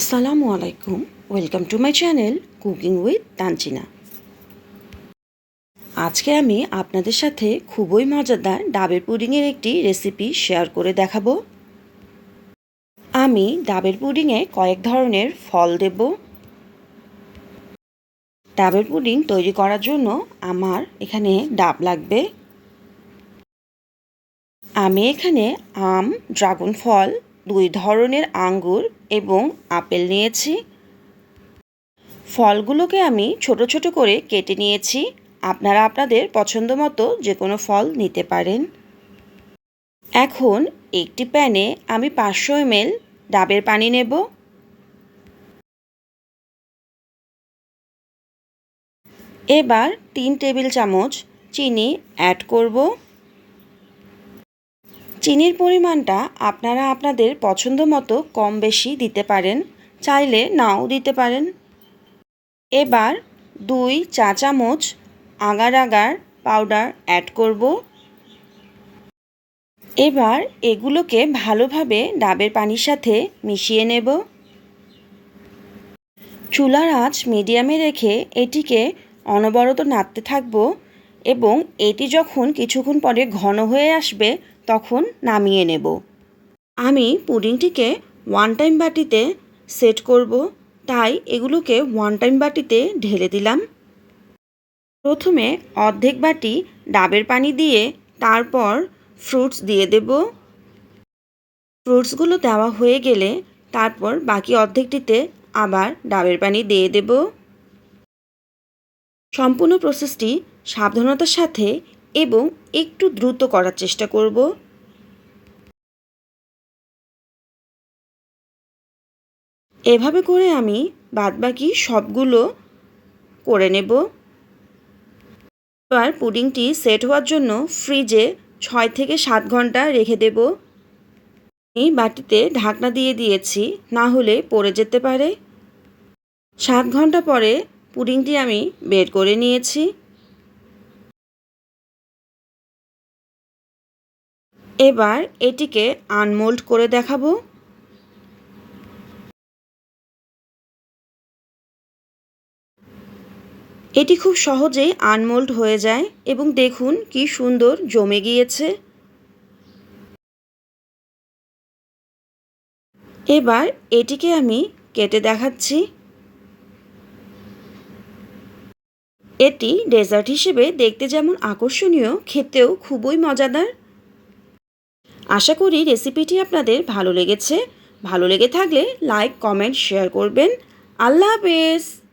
আসসালামু আলাইকুম। Welcome to my channel cooking with Tanchina আজকে আমি আপনাদের সাথে খুবই মজাদার ডাবের পুডিংয়ের একটি রেসিপি শেয়ার করে দেখাবো। আমি ডাবের পুডিংয়ে কয়েক ধরনের ফল দেব। ডাবের পুডিং তৈরি করার জন্য আমার এখানে ডাব লাগবে। আমি এখানে আম, ড্রাগন ফল দুই ধরনের আঙ্গুর এবং আপেল নিয়েছি। ফলগুলোকে আমি ছোট ছোট করে কেটে নিয়েছি। আপনারা আপনাদের পছন্দ মতো যে কোনো ফল নিতে পারেন। এখন একটি প্যানে আমি পাঁচশো এমএল ডাবের পানি নেব। এবার তিন টেবিল চামচ চিনি অ্যাড করব। চিনির পরিমাণটা আপনারা আপনাদের পছন্দ মতো কম বেশি দিতে পারেন, চাইলে নাও দিতে পারেন। এবার দুই চা চামচ আগার আগার পাউডার অ্যাড করব। এবার এগুলোকে ভালোভাবে ডাবের পানির সাথে মিশিয়ে নেব। চুলার আঁচ মিডিয়ামে রেখে এটিকে অনবরত নাড়তে থাকব। এবং এটি যখন কিছুক্ষণ পরে ঘন হয়ে আসবে, তখন নামিয়ে নেব। আমি পুডিংটিকে ওয়ান টাইম বাটিতে সেট করব। তাই এগুলোকে ওয়ান টাইম বাটিতে ঢেলে দিলাম। প্রথমে অর্ধেক বাটি ডাবের পানি দিয়ে তারপর ফ্রুটস দিয়ে দেব। ফ্রুটসগুলো দেওয়া হয়ে গেলে তারপর বাকি অর্ধেকটিতে আবার ডাবের পানি দিয়ে দেব। সম্পূর্ণ প্রসেসটি সাবধানতার সাথে এবং একটু দ্রুত করার চেষ্টা করব। এভাবে করে আমি বাদবাকি সবগুলো করে নেব। এবার পুডিংটি সেট হওয়ার জন্য ফ্রিজে ছয় থেকে সাত ঘণ্টা রেখে দেব। এই বাটিতে ঢাকনা দিয়ে দিয়েছি, না হলে পড়ে যেতে পারে। সাত ঘণ্টা পরে পুডিংটি আমি বের করে নিয়েছি। এবার এটিকে আনমোল্ড করে দেখাবো। এটি খুব সহজেই আনমোল্ড হয়ে যায় এবং দেখুন কি সুন্দর জমে গিয়েছে। এবার এটিকে আমি কেটে দেখাচ্ছি। এটি ডেজার্ট হিসেবে দেখতে যেমন আকর্ষণীয়, খেতেও খুবই মজাদার। আশা করি রেসিপিটি আপনাদের ভালো লেগেছে। ভালো লেগে থাকলে লাইক, কমেন্ট, শেয়ার করবেন। আল্লাহ হাফেজ।